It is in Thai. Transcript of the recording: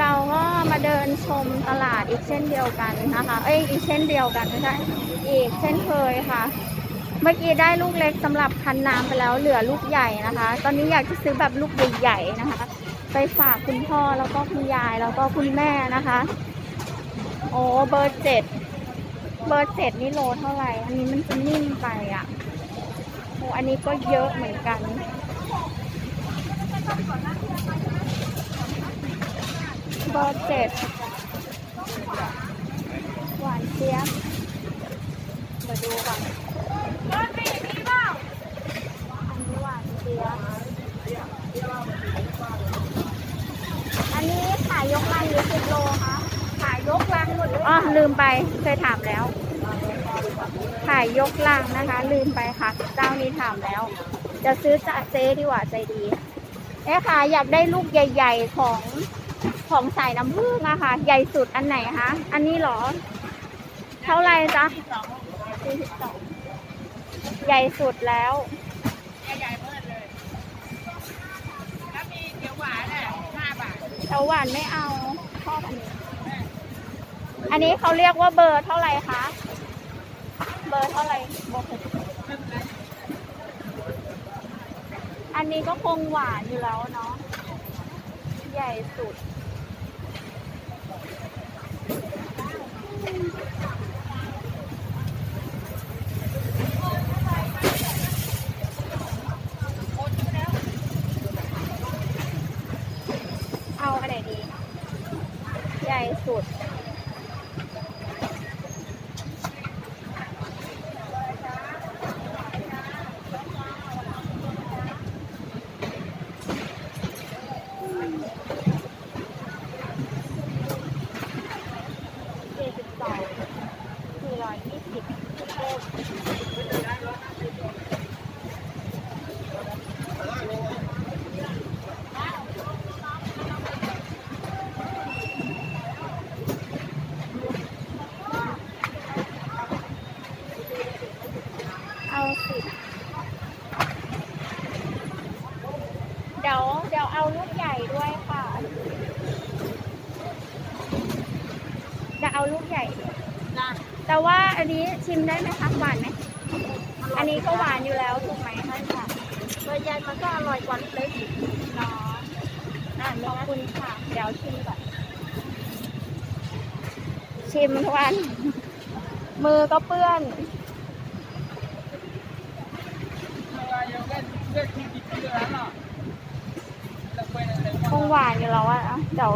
เราก็มาเดินชมตลาดอีกเช่นเดียวกันนะคะ เอ้ยอีกเช่นเดียวกันไม่ใช่อีกเช่นเคยค่ะ เมื่อกี้ได้ลูกเล็กสำหรับคันน้ำไปแล้วเหลือลูกใหญ่นะคะ ตอนนี้อยากจะซื้อแบบลูกใหญ่ๆนะคะ ไปฝากคุณพ่อแล้วก็คุณยายแล้วก็คุณแม่นะคะ โอ้เบอร์เจ็ดเบอร์เจ็ดนี่โลเท่าไหร่ อันนี้มันจะนิ่มไปอะโอ้อันนี้ก็เยอะเหมือนกัน บอร์เจ็ดหวานเจี๊ยบมาดูก่อนอันนี้หวานเจี๊ยบอันนี้ขายยกลังหรือสิบโลคะขายยกลังหมดเลยอ๋อลืมไปเคยถามแล้ว ขายยกลังนะคะ ลืมไปค่ะเจ้านี้ถามแล้ว จะซื้อจากเจ๊ดีกว่าใจดีเอ๊ะค่ะอยากได้ลูกใหญ่ ๆของ ของสายน้ำผึ้งอะค่ะ ใหญ่สุดอันไหนคะ อันนี้เหรอ เท่าไหร่จ๊ะสี่สิบสองใหญ่สุดแล้วใหญ่ๆเพิ่มเลยแล้วมีเขียวหวานอะห้าบาทเขียวหวานไม่เอาชอบอันนี้ อันนี้เขาเรียกว่าเบอร์เท่าไหร่คะ เบอร์เท่าไหร่บอกหกอันนี้ก็คงหวานอยู่แล้วเนาะใหญ่สุด เอาอันไหนดี ใหญ่สุด สี่สิบสองสี่ร้อยยี่สิบเอาสิบเดี๋ยวเดี๋ยวเอาลูกใหญ่ด้วยค่ะเดี๋ยวเอาลูกใหญ่จ้าแต่ว่าอันนี้ชิมได้ไหมคะหวานไหมอันนี้ก็หวานอยู่แล้วถูกไหมใช่ค่ะเบอร์ใหญ่มันก็อร่อยกว่าเล็กเนาะอะขอบคุณค่ะ เดี๋ยวชิมก่อนชิมทุกวัน มือก็เปื้อนคง หวานอยู่แล้วอะเดี๋ยว